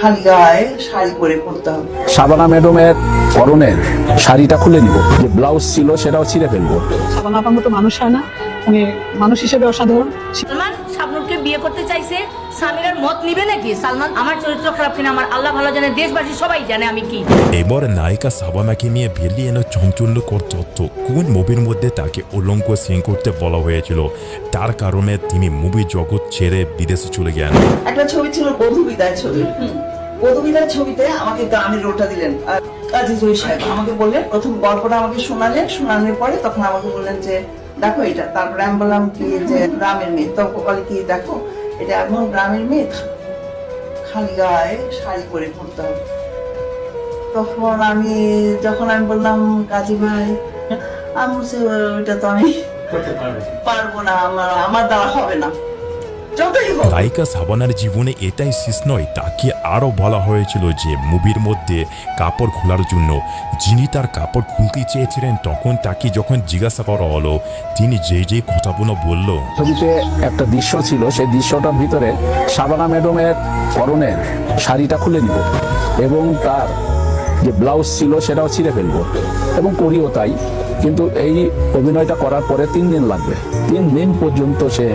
খালি গায়ে শাড়ি পরে পড়তাম সাবানা ম্যাডামের পরনের শাড়িটা খুলে নিব। যে ব্লাউজ ছিল সেটাও ছিঁড়ে ফেলব। সাবানা আপা মতো মানুষ হয় না। উনি মানুষ হিসেবে অসাধারণ। শাবনুরকে বিয়ে করতে চাইছে সামিরার মত নিবে নাকি? সালমান আমার চরিত্র খারাপ কিনা? আমার আল্লাহ ভালো জানে দেশবাসী সবাই জানে আমি কি। এবার নায়িকা সাবানাকে নিয়ে এলো চাঞ্চল্যকর তথ্য কোন মুভির মধ্যে তাকে উল্লঙ্ঘ সিং করতে বলা হয়েছিল? তার কারণে তিনি মুভি জগৎ ছেড়ে বিদেশে চলে গেলেন। একটা ছবি ছিল বধু বিদায় ছবি। বধু বিদায় ছবিতে আমাকে গ্রামের রোটা দিলেন। আর কাজী জয়ী সাহেব। আমাকে বললেন প্রথম গল্পটা আমাকে শোনালেন। শোনানোর পরে তখন আমাকে বললেন যে দেখো এটা তারপরে আমি বললাম কি যে গ্রামের মেয়ে? তখন বলে কি দেখো এটা এমন গ্রামের মেয়ে খালি গায়ে শাড়ি পরে পড়তে হবে। তখন আমি যখন আমি বললাম কাজী ভাই আমি ওইটা তো আমি পারব না আমার আমার দ্বারা হবে না। নায়িকা সাবানার জীবনে এটাই শেষ নয় তাকে আরও বলা হয়েছিল যে মুভির মধ্যে কাপড় খোলার জন্য। যিনি তার কাপড় খুলতে চেয়েছিলেন তখন তাকে যখন জিজ্ঞাসা করা হলো তিনি যে যে কথাগুলো বলল। ছবিতে একটা দৃশ্য ছিল সেই দৃশ্যটার ভিতরে শাবানা ম্যাডামের পরনের শাড়িটা খুলে নিব এবং তার যে ব্লাউজ ছিল সেটাও ছিঁড়ে ফেলব এবং করিও তাই। কিন্তু এই অভিনয়টা করার পরে তিন দিন লাগবে। তিন দিন পর্যন্ত সে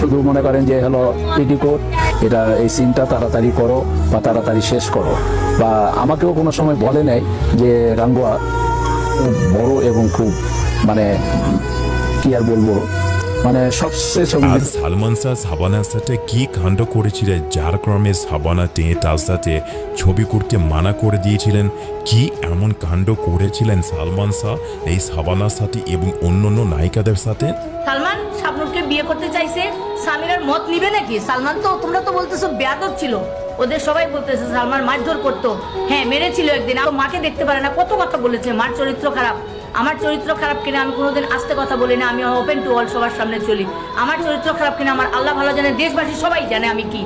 শুধু মনে করেন যে হলো পেটিকোট এটা এই সিনটা তাড়াতাড়ি করো বা তাড়াতাড়ি শেষ করো। বা আমাকেও কোনো সময় বলে নেয় যে, রাঙ্গুয়া, খুব বড় এবং খুব মানে কি আর বলব মানে সবচেয়ে ছবি আর সালমান শাহ সাবানার সাথে কি কাণ্ড করেছিলেন যার ক্রমে সাবানা তার সাথে ছবি করতে মানা করে দিয়েছিলেন কি এমন কাণ্ড করেছিলেন সালমান শাহ এই সাবানার সাথে এবং অন্যান্য নায়িকাদের সাথে? সালমান শাবনুরকে বিয়ে করতে চাইছে সামিরার মত নিবে নাকি? সালমান তো তোমরা তো বলতেছো বেয়াদব ছিল। ওদের সবাই বলতেছে সালমান মারধর করতো। হ্যাঁ মেরেছিল একদিন। আমার মাকে দেখতে পারে না। কত কথা বলেছে মার চরিত্র খারাপ। আমার চরিত্র খারাপ কিনা আমি কোনোদিন আস্তে কথা বলি না আমি ওপেন টু অল সবার সামনে চলি। আমার চরিত্র খারাপ কিনা আমার আল্লাহ ভালো জানে দেশবাসী সবাই জানে আমি কি।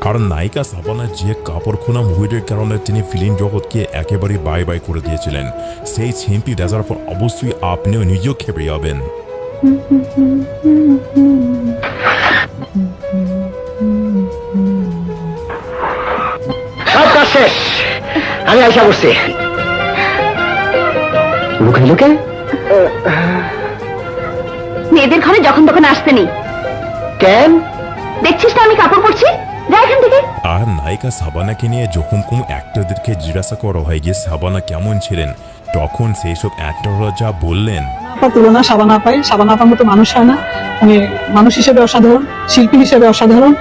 কারণ নায়িকা সাবানা যে কাপড় খোনা মুভিটির কারণে তিনি ফিল্ম জগৎকে একেবারে বাই বাই করে দিয়েছিলেন। সেই সিনটি দেখার পর অবশ্যই আপনিও নিজেও খেপে যাবেন। সব কাজ শেষ। আমি আইসা করছি। লুকে লুকে মেয়েদের ঘরে যখন তখন আসতে নেই। কেন? দেখছিস না আমি কাপড় পরছি? যা এখান থেকে। আর নায়িকা সাবানাকে নিয়ে যখন কোন অ্যাক্টরদেরকে জিজ্ঞাসা করা হয় যে সাবানা কেমন ছিলেন? তখন সেই সব অ্যাক্টররা যা বললেন। আপার তুলনা সাবান আপাই সাবান আপার মতো মানুষ হয় না। উনি মানুষ হিসেবে অসাধারণ শিল্পী হিসেবে অসাধারণ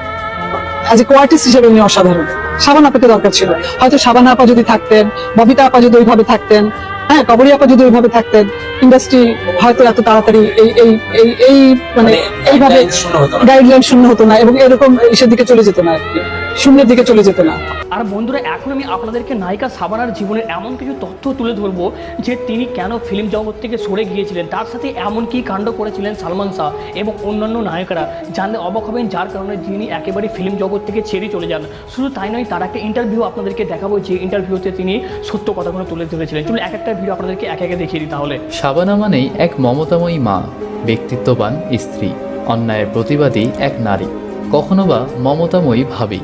অ্যাজ এ কোয়ার্টিস্ট হিসেবে উনি অসাধারণ। সাবান আপাকে দরকার ছিল। হয়তো সাবান আপা যদি থাকতেন ববিতা আপা যদি ওইভাবে থাকতেন হ্যাঁ যদি ওইভাবে থাকতেন। ইন্ডাস্ট্রি হয়তো এত তাড়াতাড়ি এই এই এই এই মানে এইভাবে গাইডলাইন শূন্য হতো না এবং এরকম ইসের দিকে চলে যেত না শূন্যের দিকে চলে যেত না। আর বন্ধুরা এখন আমি আপনাদেরকে নায়িকা সাবানার জীবনের এমন কিছু তথ্য তুলে ধরবো যে তিনি কেন ফিল্ম জগৎ থেকে সরে গিয়েছিলেন। তার সাথে এমন কি কাণ্ড করেছিলেন সালমান শাহ এবং অন্যান্য নায়করা? জানলে অবাক হবেন যার কারণে যিনি একেবারে ফিল্ম জগৎ থেকে ছেড়ে চলে যান। শুধু তাই নয় তার একটা ইন্টারভিউ আপনাদেরকে দেখাবো যে ইন্টারভিউতে তিনি সত্য কথাগুলো তুলে ধরেছিলেন। চলুন এক একটা ভিডিও আপনাদেরকে এক একে দেখিয়ে দিই তাহলে। শাবানা মানেই এক মমতাময়ী মা, ব্যক্তিত্ববান স্ত্রী, অন্যায়ের প্রতিবাদী এক নারী, কখনো বা মমতাময়ী ভাবি।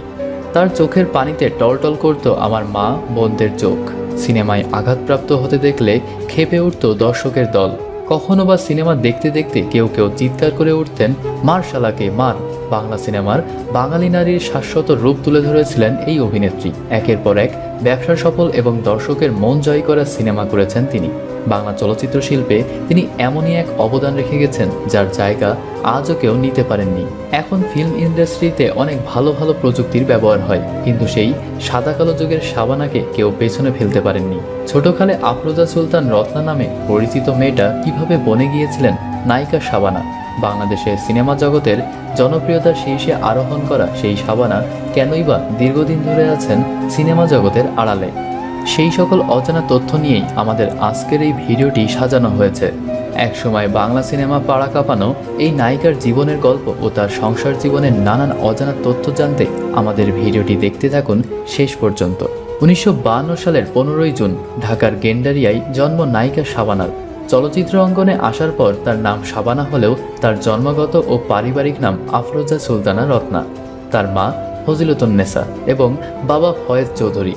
তার চোখের পানিতে টলটল করত আমার মা বোনদের চোখ। সিনেমায় আঘাতপ্রাপ্ত হতে দেখলে খেপে উঠত দর্শকের দল। কখনো বা সিনেমা দেখতে দেখতে কেউ কেউ চিৎকার করে উঠতেন, মার শালাকে, মার। বাংলা সিনেমার বাঙালি নারীর শাশ্বত রূপ তুলে ধরেছিলেন এই অভিনেত্রী। একের পর এক ব্যবসা সফল এবং দর্শকের মন জয় করা সিনেমা করেছেন তিনি। বাংলা চলচ্চিত্র শিল্পে তিনি এমনই এক অবদান রেখে গেছেন, যার জায়গা আজও কেউ নিতে পারেননি। এখন ফিল্ম ইন্ডাস্ট্রিতে অনেক ভালো ভালো প্রযুক্তির ব্যবহার হয়, কিন্তু সেই সাদা কালো যুগের সাবানাকে কেউ পেছনে ফেলতে পারেননি। ছোটকালে আফরোজা সুলতান রত্না নামে পরিচিত মেয়েটা কীভাবে বনে গিয়েছিলেন নায়িকা সাবানা বাংলাদেশে সিনেমা জগতের জনপ্রিয়তার শীর্ষে আরোহণ করা সেই সাবানা কেনই বা দীর্ঘদিন ধরে আছেন সিনেমা জগতের আড়ালে? সেই সকল অজানা তথ্য নিয়েই আমাদের আজকের এই ভিডিওটি সাজানো হয়েছে। একসময় বাংলা সিনেমা পাড়া কাঁপানো এই নায়িকার জীবনের গল্প ও তার সংসার জীবনের নানান অজানা তথ্য জানতে আমাদের ভিডিওটি দেখতে থাকুন শেষ পর্যন্ত। উনিশশো সালের পনেরোই জুন ঢাকার গেন্ডারিয়ায় জন্ম নায়িকা সাবানার। চলচ্চিত্র অঙ্গনে আসার পর তার নাম সাবানা হলেও তার জন্মগত ও পারিবারিক নাম আফরোজা সুলতানা রত্না। তার মা ফজিলতুন্নেসা এবং বাবা ফয়েজ চৌধুরী।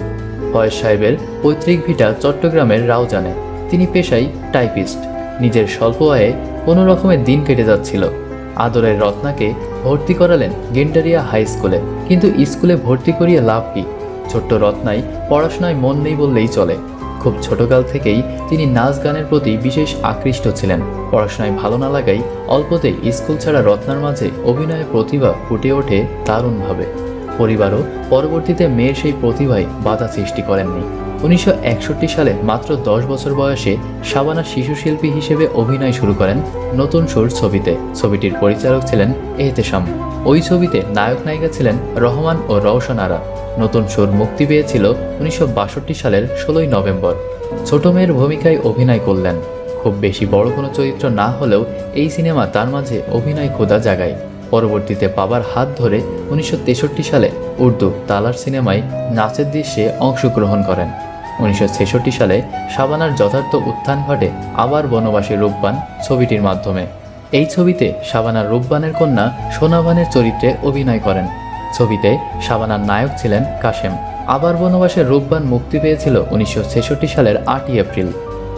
ফয়েজ সাহেবের পৈতৃক ভিটা চট্টগ্রামের রাউজানে। তিনি পেশায় টাইপিস্ট। নিজের স্বল্প আয়ে কোনো রকমের দিন কেটে যাচ্ছিল। আদরের রত্নাকে ভর্তি করালেন গেন্ডারিয়া হাই স্কুলে। কিন্তু স্কুলে ভর্তি করিয়ে লাভ কি? ছোট্ট রত্নাই পড়াশোনায় মন নেই বললেই চলে। খুব ছোটকাল থেকেই তিনি নাচ গানের প্রতি বিশেষ আকৃষ্ট ছিলেন। পড়াশোনায় ভালো না লাগাই অল্পতেই স্কুল ছাড়া রত্নার মাঝে অভিনয়ে প্রতিভা ফুটে ওঠে দারুণভাবে। পরিবারও পরবর্তীতে মেয়ের সেই প্রতিভায় বাধা সৃষ্টি করেননি। উনিশশো একষট্টি সালে মাত্র দশ বছর বয়সে শাবানা শিশু শিল্পী হিসেবে অভিনয় শুরু করেন নতুন সুর ছবিতে। ছবিটির পরিচালক ছিলেন এহতেশাম। ওই ছবিতে নায়ক নায়িকা ছিলেন রহমান ও রওশন আরা নতুন সুর মুক্তি পেয়েছিল উনিশশো বাষট্টি সালের ষোলোই নভেম্বর। ছোট মেয়ের ভূমিকায় অভিনয় করলেন। খুব বেশি বড় কোনো চরিত্র না হলেও এই সিনেমা তার মাঝে অভিনয় খোদা জাগায়। পরবর্তীতে বাবার হাত ধরে উনিশশো তেষট্টি সালে উর্দু তালার সিনেমায় নাচের দৃশ্যে অংশগ্রহণ করেন। উনিশশো ছেষট্টি সালে শাবানার যথার্থ উত্থান ঘটে আবার বনবাসী রূপবান ছবিটির মাধ্যমে। এই ছবিতে শাবানা রূপবানের কন্যা সোনাবানের চরিত্রে অভিনয় করেন। ছবিতে শাবানার নায়ক ছিলেন কাশেম। আবার বনবাসের রূপবান মুক্তি পেয়েছিল উনিশশো ছেষট্টি সালের আটই এপ্রিল।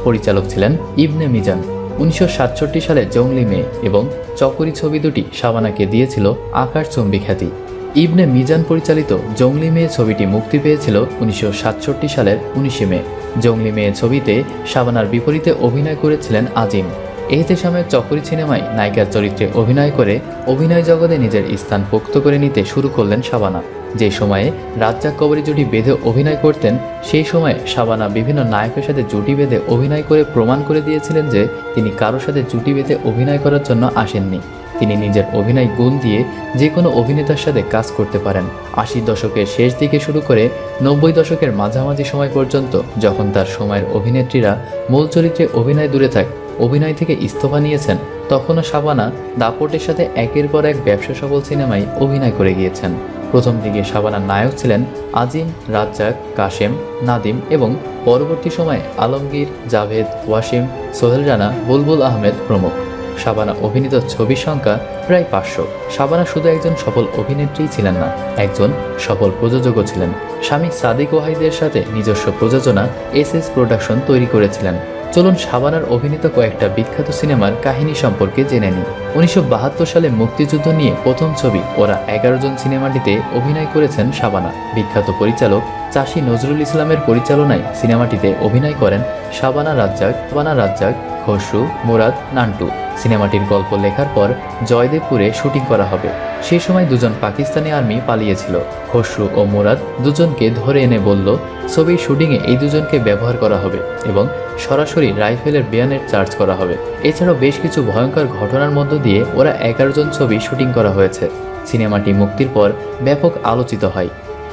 পরিচালক ছিলেন ইবনে মিজান। উনিশশো সাতষট্টি সালে জংলি মেয়ে এবং চকরি ছবি দুটি শাবানাকে দিয়েছিল আকাশচুম্বী খ্যাতি। ইবনে মিজান পরিচালিত জংলি মেয়ে ছবিটি মুক্তি পেয়েছিল উনিশশো সাতষট্টি সালের উনিশে মে। জংলি মেয়ে ছবিতে শাবানার বিপরীতে অভিনয় করেছিলেন আজিম। এহতেশামের চকরি সিনেমায় নায়িকার চরিত্রে অভিনয় করে অভিনয় জগতে নিজের স্থান পোক্ত করে নিতে শুরু করলেন শাবানা। যে সময়ে রাজ্জাক কবরী জুটি বেঁধে অভিনয় করতেন, সেই সময়ে শাবানা বিভিন্ন নায়কের সাথে জুটি বেঁধে অভিনয় করে প্রমাণ করে দিয়েছিলেন যে তিনি কারোর সাথে জুটি বেঁধে অভিনয় করার জন্য আসেননি। তিনি নিজের অভিনয় গুণ দিয়ে যে কোনো অভিনেতার সাথে কাজ করতে পারেন। আশি দশকের শেষ দিকে শুরু করে নব্বই দশকের মাঝামাঝি সময় পর্যন্ত যখন তার সময়ের অভিনেত্রীরা মূল চরিত্রে অভিনয় দূরে থাক অভিনয় থেকে ইস্তফা নিয়েছেন, তখনও শাবানা দাপটের সাথে একের পর এক ব্যবসা সফল সিনেমায় অভিনয় করে গিয়েছেন। প্রথম দিকে শাবানার নায়ক ছিলেন আজিম, রাজ্জাক, কাশেম, নাদিম এবং পরবর্তী সময়ে আলমগীর, জাভেদ, ওয়াসিম, সোহেল রানা, বুলবুল আহমেদ প্রমুখ। শাবানা অভিনীত ছবির সংখ্যা প্রায় পাঁচশো। শাবানা শুধু একজন সফল অভিনেত্রীই ছিলেন না, একজন সফল প্রযোজকও ছিলেন। স্বামী সাদিক ওয়াহিদের সাথে নিজস্ব প্রযোজনা এস এস প্রোডাকশন তৈরি করেছিলেন। চলুন সাবানার অভিনীত কয়েকটা বিখ্যাত সিনেমার কাহিনী সম্পর্কে জেনে নিই। উনিশশো বাহাত্তর সালে মুক্তিযুদ্ধ নিয়ে প্রথম ছবি ওরা এগারো জন সিনেমাটিতে অভিনয় করেছেন শাবানা। বিখ্যাত পরিচালক চাষী নজরুল ইসলামের পরিচালনায় সিনেমাটিতে অভিনয় করেন সাবানা রাজ্জাক, শাবানা রাজ্জাক, খসরু, মুরাদ, নান্টু। সিনেমাটির গল্প লেখার পর জয়দেবপুরে শুটিং করা হবে। সেই সময় দুজন পাকিস্তানি আর্মি পালিয়েছিল। খসরু ও মুরাদ দুজনকে ধরে এনে বলল ছবির শুটিংয়ে এই দুজনকে ব্যবহার করা হবে এবং সরাসরি রাইফেলের বিয়ানের চার্জ করা হবে। এছাড়াও বেশ কিছু ভয়ঙ্কর ঘটনার মধ্য দিয়ে ওরা এগারো জন ছবি শুটিং করা হয়েছে। সিনেমাটি মুক্তির পর ব্যাপক আলোচিত হয়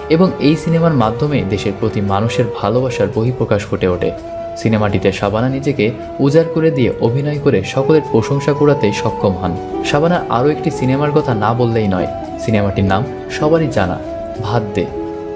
এবং এই সিনেমার মাধ্যমে দেশের প্রতি মানুষের ভালোবাসার বহিঃপ্রকাশ ফুটে ওঠে। সিনেমাটিতে শাবানা নিজেকে উজাড় করে দিয়ে অভিনয় করে সকলের প্রশংসা কুড়াতে সক্ষম হন। শাবানার আরও একটি সিনেমার কথা না বললেই নয়। সিনেমাটির নাম সবারই জানা ভাত দে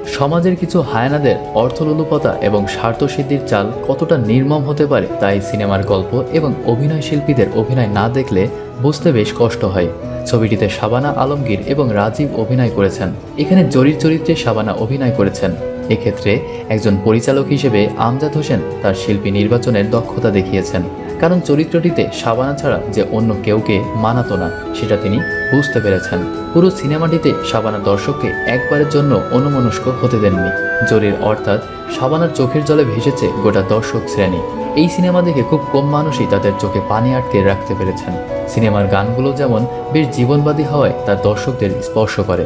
সমাজের কিছু হায়ানাদের অর্থলোলুপতা এবং স্বার্থসিদ্ধির চাল কতটা নির্মম হতে পারে তাই সিনেমার গল্প এবং অভিনয় শিল্পীদের অভিনয় না দেখলে বুঝতে বেশ কষ্ট হয়। ছবিটিতে শাবানা আলমগীর এবং রাজীব অভিনয় করেছেন। এখানে জরির চরিত্রে শাবানা অভিনয় করেছেন। এক্ষেত্রে একজন পরিচালক হিসেবে আমজাদ হোসেন তার শিল্পী নির্বাচনের দক্ষতা দেখিয়েছেন। কারণ চরিত্রটিতে শাবানা ছাড়া যে অন্য কেউকে মানাতো না, সেটা তিনি বুঝতে পেরেছেন। পুরো সিনেমাটিতে শাবানা দর্শককে একবারের জন্য অনুমনস্ক হতে দেননি। জরির অর্থাৎ শাবানার চোখের জলে ভেসেছে গোটা দর্শক শ্রেণি। এই সিনেমা দেখে খুব কম মানুষই তাদের চোখে পানি আটকে রাখতে পেরেছেন। সিনেমার গানগুলো যেমন বেশ জীবনবাদী হওয়ায় তার দর্শকদের স্পর্শ করে।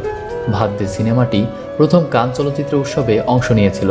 ভাদ্যে সিনেমাটি প্রথম কান চলচ্চিত্র উৎসবে অংশ নিয়েছিল।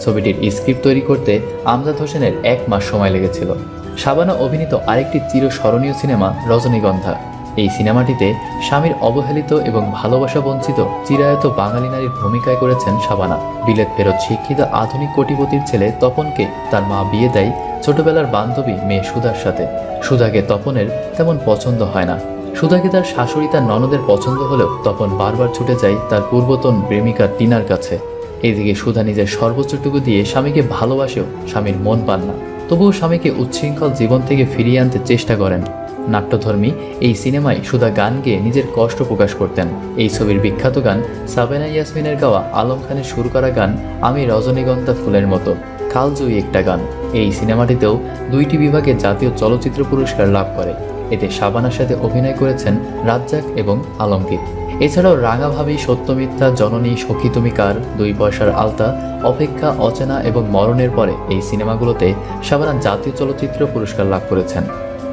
ছবিটির স্ক্রিপ্ট তৈরি করতে আমজাদ হোসেনের এক মাস সময় লেগেছিল। শাবানা অভিনীত আরেকটি চিরস্মরণীয় সিনেমা, রজনীগন্ধা। এই সিনেমাটিতে স্বামীর অবহেলিত এবং ভালোবাসা বঞ্চিত চিরায়ত বাঙালি নারীর ভূমিকায় করেছেন শাবানা বিলেত ফেরত শিক্ষিত আধুনিক কোটিপতির ছেলে তপনকে তার মা বিয়ে দেয় ছোটবেলার বান্ধবী মেয়ে সুধার সাথে। সুধাকে তপনের তেমন পছন্দ হয় না। সুধাকে তার শাশুড়ি তার ননদের পছন্দ হলেও তপন বারবার ছুটে যায় তার পূর্বতন প্রেমিকা টিনার কাছে। এদিকে সুধা নিজের সর্বোচ্চটুকু দিয়ে স্বামীকে ভালোবাসেও স্বামীর মন পান না। তবুও স্বামীকে উচ্ছৃঙ্খল জীবন থেকে ফিরিয়ে আনতে চেষ্টা করেন। নাট্যধর্মী, এই সিনেমায় সুধা গান গেয়ে নিজের কষ্ট প্রকাশ করতেন। এই ছবির বিখ্যাত গান সাবেনা ইয়াসমিনের গাওয়া আলম খানের সুর করা গান আমি রজনীগন্ধা ফুলের মতো। কালজয়ী একটা গান। এই সিনেমাটিতেও দুইটি বিভাগে জাতীয় চলচ্চিত্র পুরস্কার লাভ করে। এতে শাবানার সাথে অভিনয় করেছেন রাজ্জাক এবং আলমগীর। এছাড়াও রাঙাভাবী সত্যমিথ্যা, জননী সখী তুমি কার দুই পয়সার আলতা, অপেক্ষা, অচেনা এবং মরণের পরে এই সিনেমাগুলোতে শাবানা জাতীয় চলচ্চিত্র পুরস্কার লাভ করেছেন।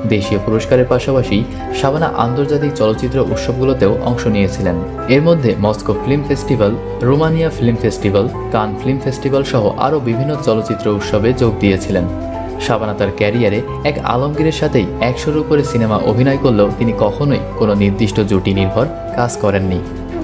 দেশীয় পুরস্কারের পাশাপাশি শাবানা আন্তর্জাতিক চলচ্চিত্র উৎসবগুলোতেও অংশ নিয়েছিলেন। এর মধ্যে Moscow film festival, Romania film festival, Cannes film festival সহ আরও বিভিন্ন চলচ্চিত্র উৎসবে যোগ দিয়েছিলেন। শাবানা তার ক্যারিয়ারে এক আলমগীরের সাথেই একশোর উপরে সিনেমা অভিনয় করলেও তিনি কখনোই কোনো নির্দিষ্ট জুটি নির্ভর কাজ করেননি।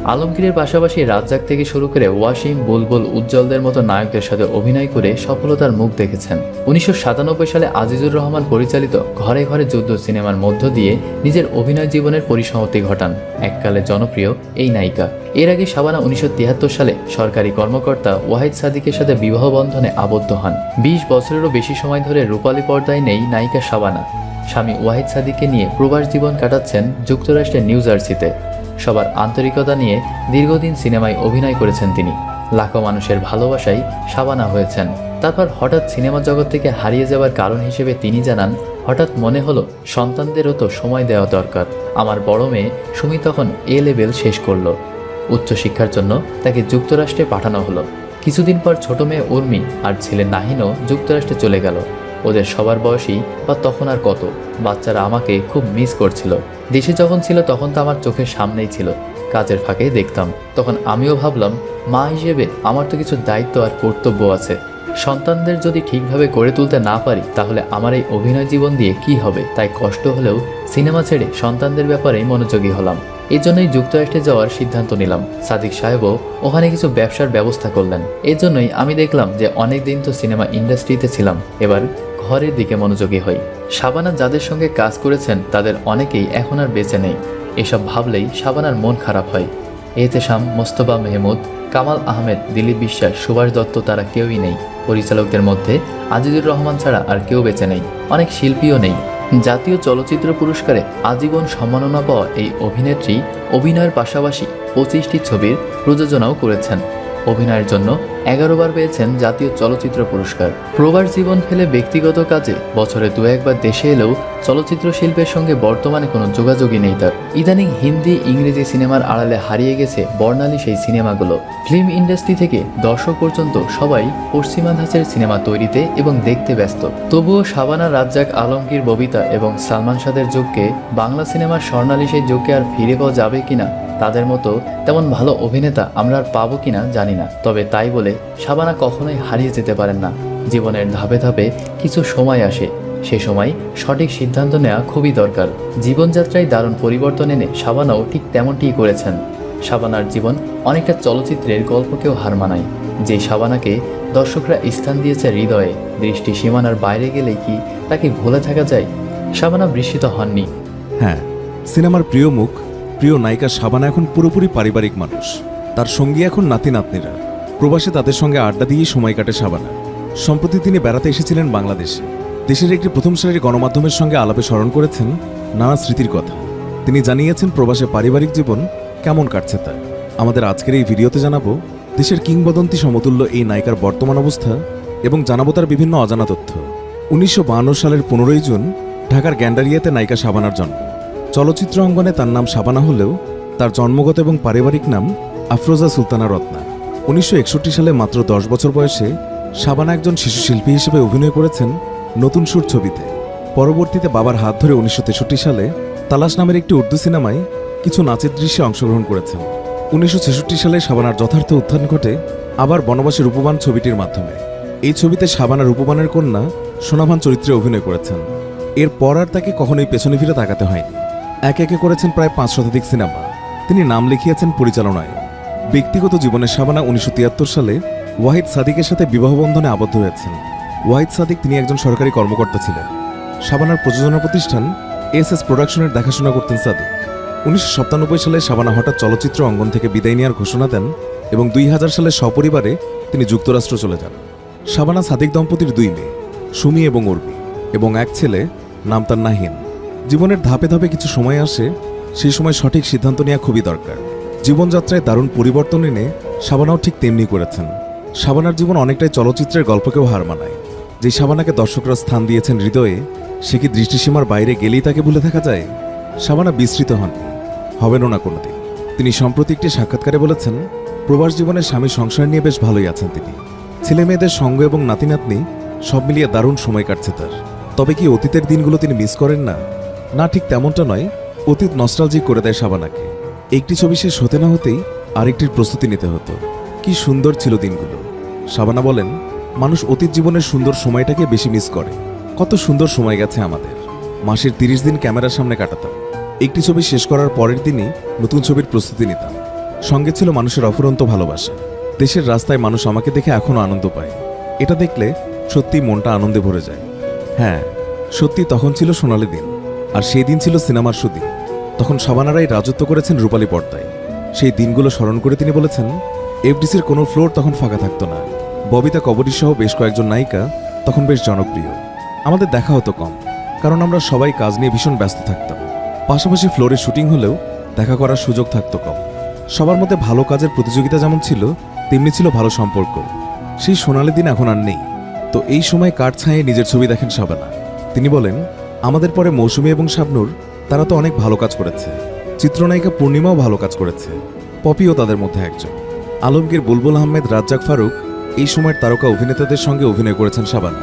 আলমগীরের পাশাপাশি রাজ্জাক থেকে শুরু করে ওয়াসিম, বুলবুল, উজ্জ্বলদের মতো নায়কদের সাথে অভিনয় করে সফলতার মুখ দেখেছেন। উনিশশো সাতানব্বই সালে আজিজুর রহমান পরিচালিত ঘরে ঘরে যুদ্ধ সিনেমার মধ্য দিয়ে নিজের অভিনয় জীবনের পরিসমাপ্তি ঘটান। এককালে জনপ্রিয় এই নায়িকা। এর আগে শাবানা উনিশশো তিয়াত্তর সালে সরকারি কর্মকর্তা ওয়াহিদ সাদিকের সাথে বিবাহ বন্ধনে আবদ্ধ হন। বিশ বছরেরও বেশি সময় ধরে রূপালী পর্দায় নেই নায়িকা শাবানা স্বামী ওয়াহিদ সাদিককে নিয়ে প্রবাস জীবন কাটাচ্ছেন যুক্তরাষ্ট্রের নিউ জার্সিতে। সবার আন্তরিকতা নিয়ে দীর্ঘদিন সিনেমায় অভিনয় করেছেন তিনি। লাখো মানুষের ভালোবাসায় সাবানা হয়েছেন। তারপর হঠাৎ সিনেমা জগৎ থেকে হারিয়ে যাওয়ার কারণ হিসেবে তিনি জানান, হঠাৎ মনে হলো সন্তানদেরও তো সময় দেওয়া দরকার। আমার বড় মেয়ে সুমি তখন এ লেভেল শেষ করল। উচ্চশিক্ষার জন্য তাকে যুক্তরাষ্ট্রে পাঠানো হলো। কিছুদিন পর ছোট মেয়ে উর্মি আর ছেলে নাহিনও যুক্তরাষ্ট্রে চলে গেল। ওদের সবার বয়সী বা তখন আর কত, বাচ্চারা আমাকে খুব মিস করছিল। দেশে যখন ছিল তখন তো আমার চোখের সামনেই ছিল। কাজের ফাঁকে দেখতাম। তখন আমিও ভাবলাম, মা হিসেবে আমার তো কিছু দায়িত্ব আর কর্তব্য আছে। সন্তানদের যদি ঠিকভাবে গড়ে তুলতে না পারি, তাহলে আমার এই অভিনয় জীবন দিয়ে কি হবে? তাই কষ্ট হলেও সিনেমা ছেড়ে সন্তানদের ব্যাপারে মনোযোগী হলাম। এই জন্যই যুক্তরাষ্ট্রে যাওয়ার সিদ্ধান্ত নিলাম। সাদিক সাহেবও ওখানে কিছু ব্যবসার ব্যবস্থা করলেন। এই জন্যই আমি দেখলাম যে অনেক দিন তো সিনেমা ইন্ডাস্ট্রিতে ছিলাম। এবার ঘরের দিকে মনোযোগী হই। শাবানা যাদের সঙ্গে কাজ করেছেন, তাদের অনেকেই এখন আর বেঁচে নেই। এসব ভাবলেই শাবানার মন খারাপ হয়। এতেশাম মোস্তফা মেহমুদ, কামাল আহমেদ, দিলীপ বিশ্বাস, সুভাষ দত্ত তারা কেউই নেই। পরিচালকদের মধ্যে আজিজুর রহমান ছাড়া আর কেউ বেঁচে নেই। অনেক শিল্পীও নেই। জাতীয় চলচ্চিত্র পুরস্কারে আজীবন সম্মাননা পাওয়া এই অভিনেত্রী অভিনয়ের পাশাপাশি পঁচিশটি ছবির প্রযোজনাও করেছেন। অভিনয়ের জন্য এগারো বার পেয়েছেন জাতীয় চলচ্চিত্র পুরস্কার। প্রবার জীবন ফেলে ব্যক্তিগত কাজে বছরে দু একবার দেশে এলেও চলচ্চিত্র শিল্পের সঙ্গে বর্তমানে কোনো যোগাযোগই নেই তার। ইদানিং হিন্দি, ইংরেজি সিনেমার আড়ালে হারিয়ে গেছে বর্ণালী সেই সিনেমাগুলো। ফিল্ম ইন্ডাস্ট্রি থেকে দর্শক পর্যন্ত সবাই পশ্চিমা ধাঁচের সিনেমা তৈরিতে এবং দেখতে ব্যস্ত। তবুও শাবানা, রাজ্জাক, আলমগীর, ববিতা এবং সালমান শাহের যুগকে বাংলা সিনেমার স্বর্ণালী সেই যুগকে আর ফিরে পাওয়া যাবে কিনা তাদের মতো তেমন ভালো অভিনেতা আমরা আর পাবো কিনা জানি না। তবে তাই বলে শাবানা কখনোই হারিয়ে যেতে পারেন না। জীবনের ধাপে ধাপে কিছু সময় আসে। সে সময় সঠিক সিদ্ধান্ত নেওয়া খুবই দরকার। জীবনযাত্রায় দারুণ পরিবর্তন এনে শাবানাও ঠিক তেমনটিই করেছেন। শাবানার জীবন অনেকটা চলচ্চিত্রের গল্পকেও হার মানায়। যে শাবানাকে দর্শকরা স্থান দিয়েছে হৃদয়ে, দৃষ্টি সীমানার বাইরে গেলে কি তাকে ভুলে থাকা যায়? শাবানা বৃষ্টিত হননি। হ্যাঁ সিনেমার প্রিয় মুখ প্রিয় নায়িকা শাবানা এখন পুরোপুরি পারিবারিক মানুষ। তার সঙ্গী এখন নাতি নাতনিরা। প্রবাসে তাদের সঙ্গে আড্ডা দিয়েই সময় কাটে শাবানা। সম্প্রতি তিনি বেড়াতে এসেছিলেন বাংলাদেশে। দেশের একটি প্রথম সারির গণমাধ্যমের সঙ্গে আলাপে স্মরণ করেছেন নানা স্মৃতির কথা। তিনি জানিয়েছেন, প্রবাসে পারিবারিক জীবন কেমন কাটছে তা। আমাদের আজকের এই ভিডিওতে জানাব, দেশের কিংবদন্তি সমতুল্য এই নায়িকার বর্তমান অবস্থা এবং জানাব তার বিভিন্ন অজানা তথ্য। উনিশশো সালের পনেরোই জুন ঢাকার গ্যান্ডারিয়াতে নায়িকা শাবানার জন্ম। চলচ্চিত্র অঙ্গনে তার নাম শাবানা হলেও তার জন্মগত এবং পারিবারিক নাম আফরোজা সুলতানা রত্না। উনিশশো একষট্টি সালে মাত্র দশ বছর বয়সে শাবানা একজন শিশু শিল্পী হিসেবে অভিনয় করেছেন নতুন সুর ছবিতে। পরবর্তীতে বাবার হাত ধরে উনিশশো তেষট্টি সালে তালাশ নামের একটি উর্দু সিনেমায় কিছু নাচের দৃশ্যে অংশগ্রহণ করেছেন। উনিশশো ছেষট্টি সালে শাবানার যথার্থ উত্থান ঘটে আবার বনবাসী রূপবান ছবিটির মাধ্যমে। এই ছবিতে শাবানা রূপবানের কন্যা সোনাভান চরিত্রে অভিনয় করেছেন। এরপর আর তাকে কখনোই পেছনে ফিরে তাকাতে হয়নি। একে একে করেছেন প্রায় পাঁচ শতাধিক সিনেমা। তিনি নাম লিখিয়েছেন পরিচালনায়। ব্যক্তিগত জীবনে শাবানা উনিশশো তিয়াত্তর সালে ওয়াহিদ সাদিকের সাথে বিবাহ বন্ধনে আবদ্ধ হয়েছেন। ওয়াহিদ সাদিক তিনি একজন সরকারি কর্মকর্তা ছিলেন। শাবানার প্রযোজনা প্রতিষ্ঠান এস এস প্রোডাকশনের দেখাশোনা করতেন সাদিক। উনিশশো সাতানব্বই সালে শাবানা হঠাৎ চলচ্চিত্র অঙ্গন থেকে বিদায় নেওয়ার ঘোষণা দেন এবং দুই সালে সপরিবারে তিনি যুক্তরাষ্ট্র চলে যান। শাবানা সাদিক দম্পতির দুই মেয়ে, সুমি এবং উর্মি এবং এক ছেলে, নাম তার নাহিন। জীবনের ধাপে ধাপে কিছু সময় আসে, সেই সময় সঠিক সিদ্ধান্ত নেওয়া খুবই দরকার। জীবনযাত্রায় দারুণ পরিবর্তন এনে সাবানাও ঠিক তেমনি করেছেন। শাবানার জীবন অনেকটাই চলচ্চিত্রের গল্পকেও হার মানায়। যে শাবানাকে দর্শকরা স্থান দিয়েছেন হৃদয়ে, সে কি দৃষ্টিসীমার বাইরে গেলেই তাকে ভুলে থাকা যায়? শাবানা বিস্মৃত হননি। হবেনও না কোনোদিন। তিনি সম্প্রতি একটি সাক্ষাৎকারে বলেছেন, প্রবাস জীবনে স্বামী সংসার নিয়ে বেশ ভালোই আছেন তিনি। ছেলে মেয়েদের সঙ্গ এবং নাতি নাতনি সব মিলিয়ে দারুণ সময় কাটছে তার। তবে কি অতীতের দিনগুলো তিনি মিস করেন না? না ঠিক তেমনটা নয়, অতীত নস্টালজিক করে দেয় শাবানাকে। একটি ছবি শেষ হতে না হতেই আরেকটির প্রস্তুতি নিতে হতো। কি সুন্দর ছিল দিনগুলো। শাবানা বলেন, মানুষ অতীত জীবনের সুন্দর সময়টাকে বেশি মিস করে। কত সুন্দর সময় গেছে আমাদের। মাসের তিরিশ দিন ক্যামেরার সামনে কাটাতাম। একটি ছবি শেষ করার পরের দিনই নতুন ছবির প্রস্তুতি নিতাম। সঙ্গে ছিল মানুষের অফুরন্ত ভালোবাসা। দেশের রাস্তায় মানুষ আমাকে দেখে এখনও আনন্দ পায়। এটা দেখলে সত্যি মনটা আনন্দে ভরে যায়। হ্যাঁ সত্যি তখন ছিল সোনালি দিন। আর সেই দিন ছিল সিনেমার সুদিন তখন সাবানারাই রাজত্ব করেছেন রূপালী পর্দায়। সেই দিনগুলো স্মরণ করে তিনি বলেছেন, এফডিসির কোনো ফ্লোর তখন ফাঁকা থাকতো না। ববিতা কবরী সহ বেশ কয়েকজন নায়িকা তখন বেশ জনপ্রিয়। আমাদের দেখা হতো কম, কারণ আমরা সবাই কাজ নিয়ে ভীষণ ব্যস্ত থাকতাম। পাশাপাশি ফ্লোরে শুটিং হলেও দেখা করার সুযোগ থাকতো কম। সবার মধ্যে ভালো কাজের প্রতিযোগিতা যেমন ছিল, তেমনি ছিল ভালো সম্পর্ক। সেই সোনালি দিন এখন আর নেই। তো এই সময় কাঠ ছাঁয়ে নিজের ছবি দেখেন শাবানা তিনি বলেন আমাদের পরে মৌসুমী এবং শাবনুর, তারা তো অনেক ভালো কাজ করেছে। চিত্রনায়িকা পূর্ণিমাও ভালো কাজ করেছে। পপিও তাদের মধ্যে একজন। আলমগীর বুলবুল আহমেদ, রাজ্জাক ফারুক এই সময়ের তারকা অভিনেতাদের সঙ্গে অভিনয় করেছেন শাবানা।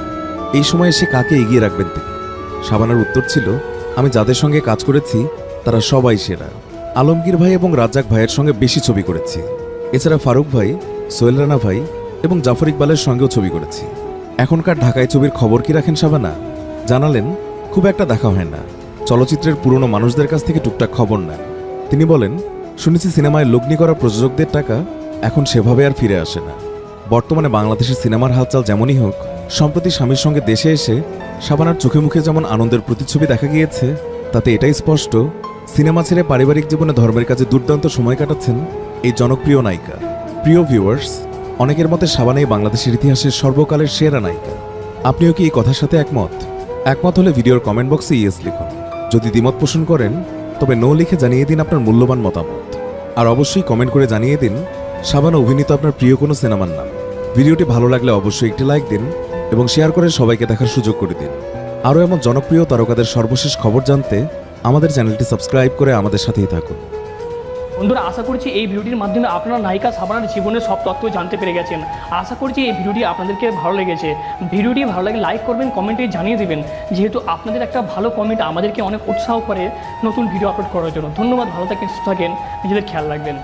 এই সময়ে সে কাকে এগিয়ে রাখবেন তিনি? শাবানার উত্তর ছিল, আমি যাদের সঙ্গে কাজ করেছি, তারা সবাই সেরা। আলমগীর ভাই এবং রাজ্জাক ভাইয়ের সঙ্গে বেশি ছবি করেছি। এছাড়া ফারুক ভাই, সোহেল রানা ভাই এবং জাফর ইকবালের সঙ্গেও ছবি করেছি। এখনকার ঢাকায় ছবির খবর কি রাখেন শাবানা? জানালেন খুব একটা দেখা হয় না। চলচ্চিত্রের পুরনো মানুষদের কাছ থেকে টুকটাক খবর নেন। তিনি বলেন, শুনেছি সিনেমায় লগ্নি করা প্রযোজকদের টাকা এখন সেভাবে আর ফিরে আসে না। বর্তমানে বাংলাদেশের সিনেমার হালচাল যেমনই হোক, সম্প্রতি স্বামীর সঙ্গে দেশে এসে সাবানার চোখে মুখে যেমন আনন্দের প্রতিচ্ছবি দেখা গিয়েছে, তাতে এটাই স্পষ্ট, সিনেমা ছেড়ে পারিবারিক জীবনে ধর্মের কাছে দুর্দান্ত সময় কাটাচ্ছেন এই জনপ্রিয় নায়িকা। প্রিয় ভিউয়ার্স, অনেকের মতে শাবানাই বাংলাদেশের ইতিহাসের সর্বকালের সেরা নায়িকা। আপনিও কি এই কথার সাথে একমত? একমত হলে ভিডিওর কমেন্ট বক্সে ইয়েস লিখুন। যদি দ্বিমত পোষণ করেন, তবে নো লিখে জানিয়ে দিন আপনার মূল্যবান মতামত। আর অবশ্যই কমেন্ট করে জানিয়ে দিন, শাবানা অভিনীত আপনার প্রিয় কোনো সিনেমার নাম। ভিডিওটি ভালো লাগলে অবশ্যই একটি লাইক দিন এবং শেয়ার করে সবাইকে দেখার সুযোগ করে দিন। আরও এমন জনপ্রিয় তারকাদের সর্বশেষ খবর জানতে আমাদের চ্যানেলটি সাবস্ক্রাইব করে আমাদের সাথেই থাকুন। বন্ধুরা, আশা করছি এই ভিডিওটির মাধ্যমে আপনারা নায়িকা সাবানার জীবনের সব তত্ত্ব জানতে পেরে গেছেন। আশা করছি এই ভিডিওটি আপনাদেরকে ভালো লেগেছে। ভিডিওটি ভালো লাগে লাইক করবেন কমেন্টে জানিয়ে দেবেন। যেহেতু আপনাদের একটা ভালো কমেন্ট আমাদেরকে অনেক উৎসাহ করে নতুন ভিডিও আপলোড করার জন্য। ধন্যবাদ, ভালো থাকেন, সুস্থ থাকেন, নিজেদের খেয়াল রাখবেন।